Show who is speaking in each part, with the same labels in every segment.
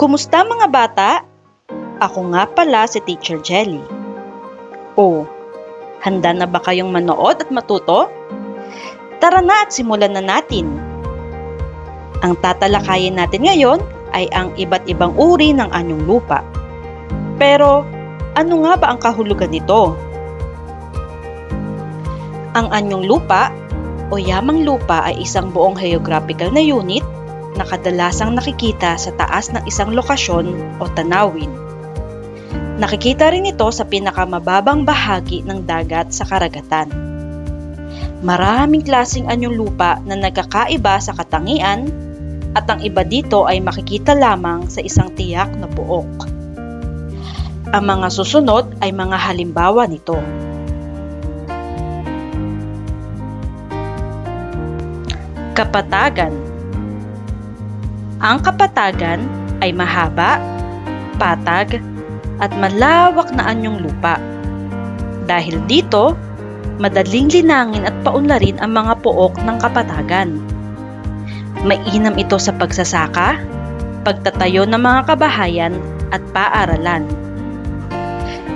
Speaker 1: Kumusta mga bata? Ako nga pala si Teacher Jelly. Oh, handa na ba kayong manood at matuto? Tara na at simulan na natin. Ang tatalakayin natin ngayon ay ang iba't ibang uri ng anyong lupa. Pero, ano nga ba ang kahulugan nito? Ang anyong lupa o yamang lupa ay isang buong geographical na unit na kadalasang nakikita sa taas ng isang lokasyon o tanawin. Nakikita rin ito sa pinakamababang bahagi ng dagat sa karagatan. Maraming klasing anyong lupa na nagkakaiba sa katangian at ang iba dito ay makikita lamang sa isang tiyak na buok. Ang mga susunod ay mga halimbawa nito. Kapatagan Ang kapatagan ay mahaba, patag, at malawak na anyong lupa. Dahil dito, madaling linangin at paunlarin ang mga pook ng kapatagan. Mainam ito sa pagsasaka, pagtatayo ng mga kabahayan at paaralan.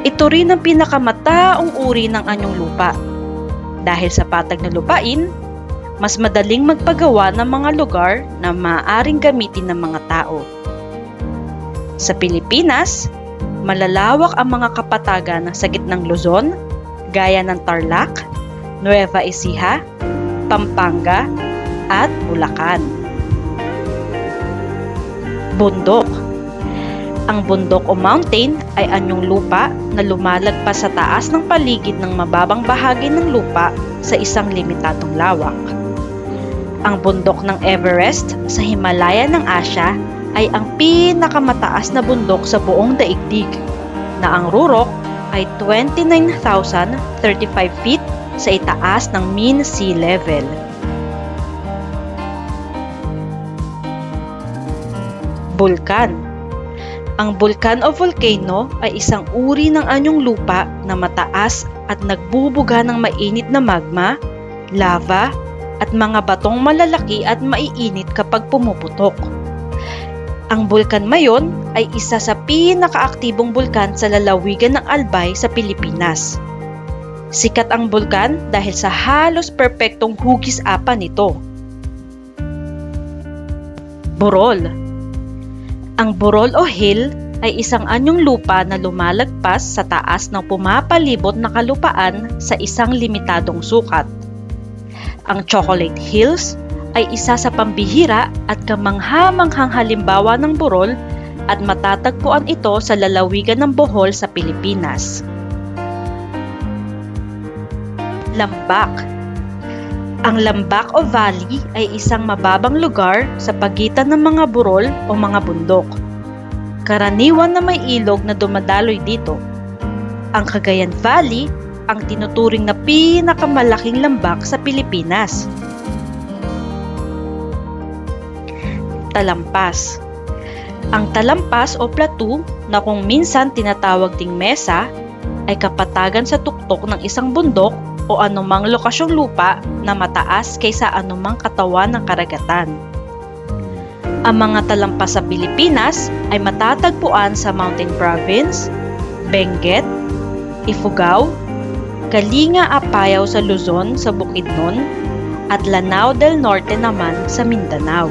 Speaker 1: Ito rin ang pinakamataong uri ng anyong lupa. Dahil sa patag na lupain, mas madaling magpagawa ng mga lugar na maaaring gamitin ng mga tao. Sa Pilipinas, malalawak ang mga kapatagan sa gitnang Luzon, gaya ng Tarlac, Nueva Ecija, Pampanga, at Bulacan. Bundok Ang bundok o mountain ay anyong lupa na lumalagpas sa taas ng paligid ng mababang bahagi ng lupa sa isang limitadong lawak. Ang bundok ng Everest sa Himalaya ng Asya ay ang pinakamataas na bundok sa buong daigdig na ang rurok ay 29,035 feet sa itaas ng mean sea level. Bulkan Ang bulkan o volcano ay isang uri ng anyong lupa na mataas at nagbubuga ng mainit na magma, lava, at mga batong malalaki at maiinit kapag pumuputok. Ang Bulkan Mayon ay isa sa pinakaaktibong bulkan sa lalawigan ng Albay sa Pilipinas. Sikat ang bulkan dahil sa halos perpektong hugis apa nito. Burol Ang burol o hill ay isang anyong lupa na lumalagpas sa taas ng pumapalibot na kalupaan sa isang limitadong sukat. Ang Chocolate Hills ay isa sa pambihira at kamangha-manghang halimbawa ng burol at matatagpuan ito sa lalawigan ng Bohol sa Pilipinas. Lambak Ang lambak o valley ay isang mababang lugar sa pagitan ng mga burol o mga bundok. Karaniwan na may ilog na dumadaloy dito. Ang Cagayan Valley ang tinuturing na pinakamalaking lambak sa Pilipinas. Talampas Ang talampas o plateau na kung minsan tinatawag ding mesa ay kapatagan sa tuktok ng isang bundok o anumang lokasyong lupa na mataas kaysa anumang katawan ng karagatan. Ang mga talampas sa Pilipinas ay matatagpuan sa Mountain Province, Benguet, Ifugao, Kalinga Apayao sa Luzon sa Bukidnon at Lanao del Norte naman sa Mindanao.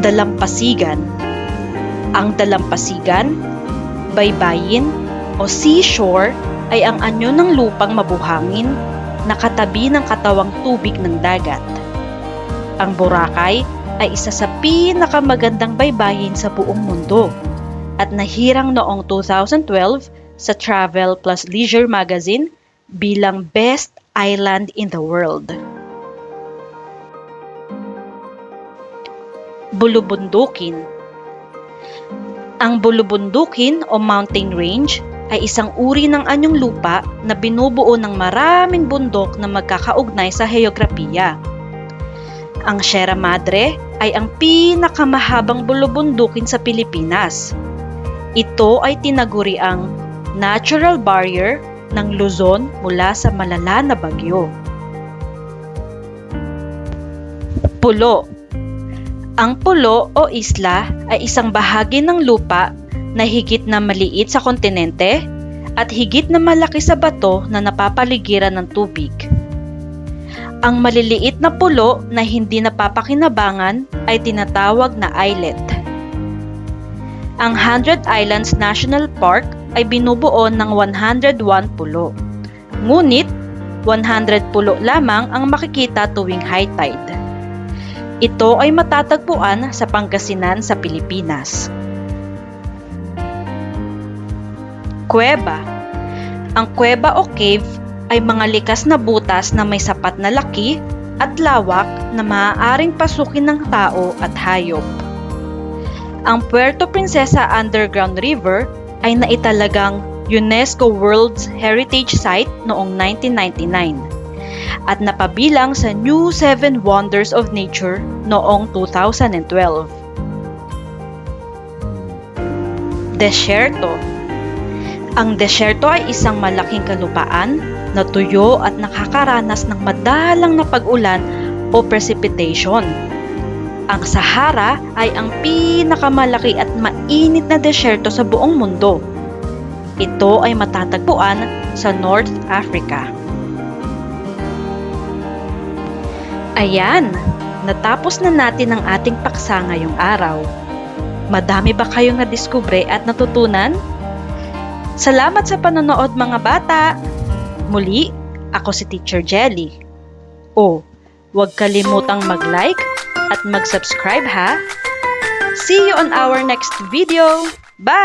Speaker 1: Dalampasigan Ang dalampasigan, baybayin o seashore ay ang anyo ng lupang mabuhangin na katabi ng katawang tubig ng dagat. Ang Boracay ay isa sa pinakamagandang baybayin sa buong mundo at nahirang noong 2012 sa Travel plus Leisure magazine bilang Best Island in the World. Bulubundukin Ang bulubundukin o mountain range ay isang uri ng anyong lupa na binubuo ng maraming bundok na magkakaugnay sa heograpiya. Ang Sierra Madre ay ang pinakamahabang bulubundukin sa Pilipinas. Ito ay tinaguri ang natural barrier ng Luzon mula sa malala na bagyo. Pulo Ang pulo o isla ay isang bahagi ng lupa na higit na maliit sa kontinente at higit na malaki sa bato na napapaligiran ng tubig. Ang maliliit na pulo na hindi napapakinabangan ay tinatawag na islet. Ang Hundred Islands National Park ay binubuo ng 101 pulo. Ngunit, 100 pulo lamang ang makikita tuwing high tide. Ito ay matatagpuan sa Pangasinan sa Pilipinas. Kuweba Ang kuweba o cave ay mga likas na butas na may sapat na laki at lawak na maaaring pasukin ng tao at hayop. Ang Puerto Princesa Underground River ay naitalagang UNESCO World Heritage Site noong 1999 at napabilang sa New Seven Wonders of Nature noong 2012. Desierto Ang desierto ay isang malaking kalupaan na tuyo at nakakaranas ng madalang na pag-ulan o precipitation. Ang Sahara ay ang pinakamalaki at mainit na desierto sa buong mundo. Ito ay matatagpuan sa North Africa. Ayan, natapos na natin ang ating paksa ngayong araw. Madami ba kayong nadiskubre at natutunan? Salamat sa panonood mga bata! Muli, ako si Teacher Jelly. O, huwag kalimutang mag-like at mag-subscribe ha! See you on our next video! Bye!